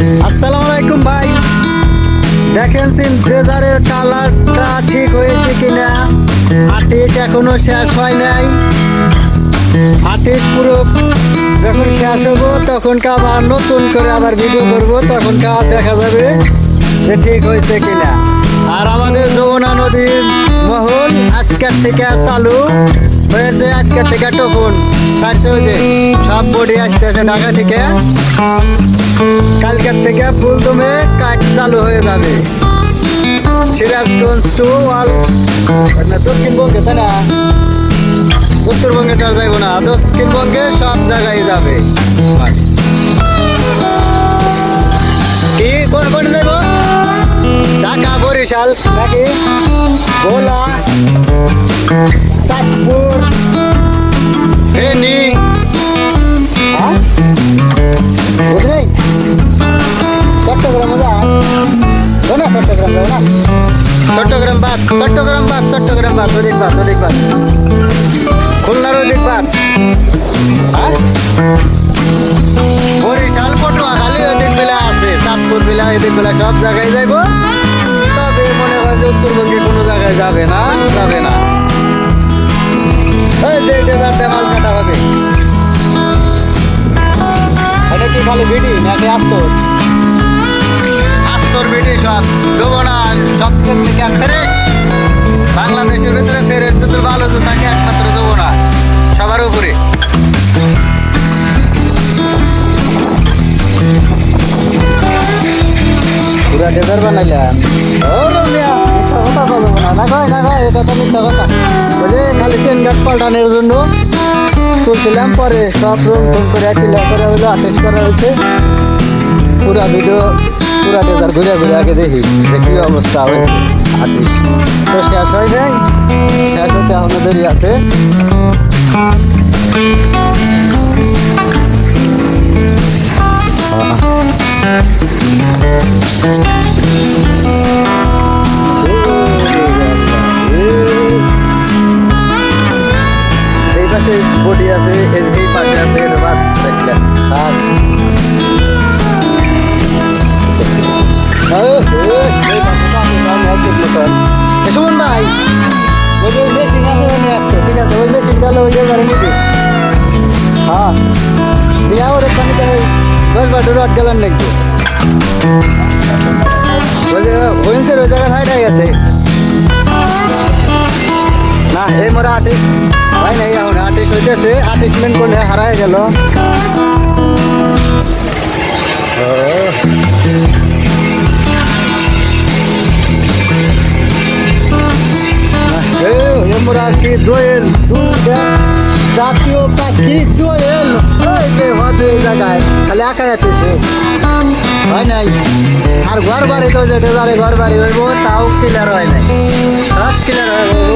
আসসালামু আলাইকুম ভাই। দেখেন সিম ট্রেজারের কালারটা ঠিক হয়েছে কিনা? আর্টিস্ট এখনও শেষ হয় নাই। আর্টিস্ট পুরো যখন শেষ হব তখন আবার নতুন করে আবার ভিডিও করব তখন দেখা যাবে যে ঠিক হয়েছে কিনা। আর আমাদের যমুনা নদীর মহল আজকের থেকে চালু হয়েছে, আজকের থেকে হয়েছে সব বডি আসতেছে ঢাকা থেকে। কালকের থেকে ফুলদমে কাজ চালু হয়ে যাবে। সিরাজগঞ্জ টু ওয়াল। না দক্ষিণবঙ্গে তাই না? উত্তরবঙ্গে তো আর যাইব না দক্ষিণবঙ্গে সব জায়গায় যাবে। কি, কোন কোন যাইব? ঢাকা, বরিশাল, নাকি? ভোলা, চাঁদপুর, ফেনী। হ্যাঁ? বাদ চট্টগ্রাম বাদ চট্টগ্রাম বাদ অধিক বাদ অধিক বাদ খুলনার অধিক বাদ বরিশাল পটুয়াখালী অধিক বেলা আছে, চাঁদপুর বেলা, এদিক বেলা সব জায়গায় যাইব। তবে মনে হয় যে উত্তরবঙ্গে কোনো জায়গায় যাবে না যাবে না। এই যে এটা যাতে মাল কাটা হবে। এটা কি খালি ভিডি নাকি আস্তর? আস্তর ভিডি সব। সবচেয়ে থেকে ফেরে বাংলাদেশের ভিতরে ফেরের যত ভালো তো থাকে একমাত্র যমুনা সবার উপরে। পুরা ডেজার বানাইলাম খালি চেন গাছ পাল্টানোর জন্য তুলছিলাম পরে সব রুম ফোন করে হলো আর্টিস্ট করা হয়েছে। পুরা ভিডিও পুরা ডেজার ঘুরে ঘুরে আগে দেখি যে কি অবস্থা হয়েছে আর্টিস্ট তো শেষ হয় নাই। শেষ হতে এখনও আছে। এই পাশে বডি আছে, এই পাশে আছে আর যে মেশিন আছে ওই নিয়ে আসছো ঠিক আছে, ওই মেশিন গেলে ওই জায়গায় নিবি। হ্যাঁ নিয়ে ওর এখানে দশ বারো রড গেলাম নাকি? ওই যে হইনসের ওই জায়গায় হাইটাই আছে না, এই মোরা আর্টিস্ট ভাই নাই, এখন আর্টিস্ট হইতেছে আর্টিস্টমেন্ট কোনে হারায় গেল। দোয়েল জাতীয় পাখি দোয়েল ওই যে এই জায়গায়, খালি একা যাচ্ছে হয় নাই? আর ঘর বাড়ি তো যেটা যারে ঘর বাড়ি হইব, তাও ক্লিয়ার হয় নাই। সব ক্লিয়ার হয় যাব